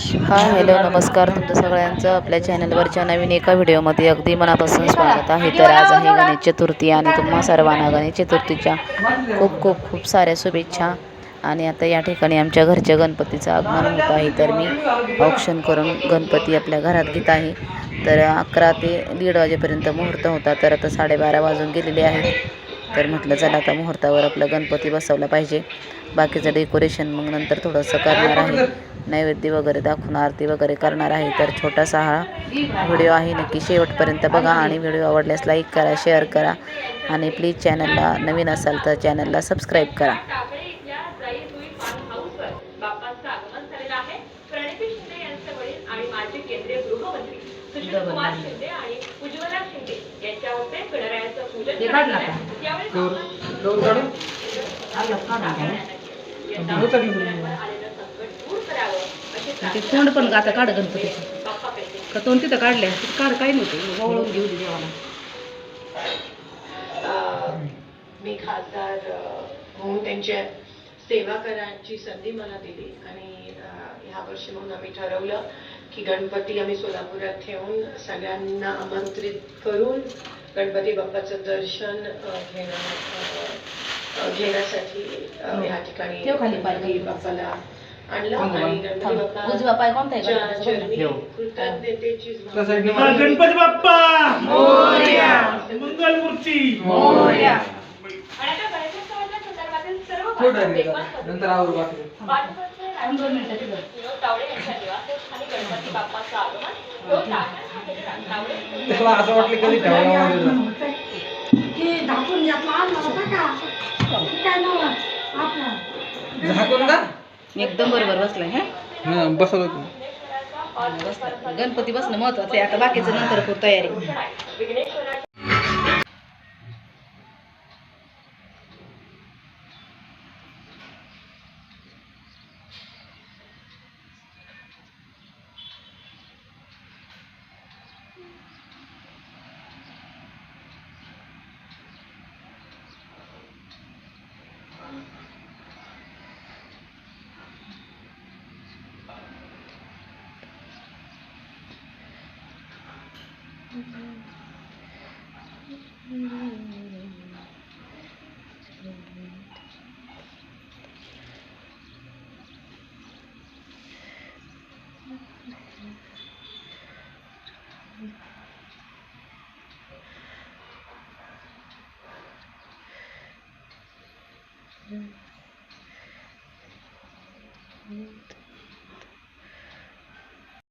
हा हॅलो नमस्कार तुमचं सगळ्यांचं. आपल्या चॅनलवरच्या नवीन एका व्हिडिओमध्ये अगदी मनापासून स्वागत आहे. तर आज आहे गणेश चतुर्थी आणि तुम्हा सर्वांना गणेश चतुर्थीच्या खूप खूप खूप साऱ्या शुभेच्छा. आणि आता या ठिकाणी आमच्या घरच्या गणपतीचं आगमन होत आहे. तर मी औक्षण करून गणपती आपल्या घरात घेत आहे. तर अकरा ते दीड वाजेपर्यंत मुहूर्त होता तर आता साडेबारा वाजून गेलेले आहे तर म्हटलं चला आता मुहूर्तावर आपला गणपती बसवला पाहिजे. बाकीचं डेकोरेशन मग नंतर थोडंसं करणार आहे. नैवेद्य वगैरे दाखवून आरती वगैरे करणार आहे तर छोटासा हा व्हिडिओ आहे. नक्की शेवटपर्यंत बघा आणि व्हिडिओ आवडल्यास लाईक करा शेअर करा आणि प्लीज चॅनलला नवीन असाल तर चॅनलला सबस्क्राईब करा. बाप्पांचं ते तोंड पण आता काढ गणपतीचं. का तोंड तिथं काढलंय? काढ काही नव्हतं. वळून घेऊ दे देवाला. मी खासदार होऊन त्यांच्या सेवा करायची संधी मला दिली. आणि ह्या वर्षी म्हणून आम्ही ठरवलं की गणपती आम्ही सोलापुरात ठेवून सगळ्यांना आमंत्रित करून गणपती बाप्पाचं दर्शन घेणं घेण्यासाठी हो. या ठिकाणी गणपती. बाप्पाला आणलं आणि गणपती बाप्पा उजवा पाय कोणता आहे च्या गणपतीचा? चरणी कृतज्ञतेची हा, गणपती बाप्पा! तावडे त्याला असं वाटलं कधी लागेल. झाकून का एकदम बरोबर बसलाय हा? बसवलं. बसला. गणपती बसणं महत्वाचं आहे. आता बाकीचं नंतर करू तयारी. Mm-hmm.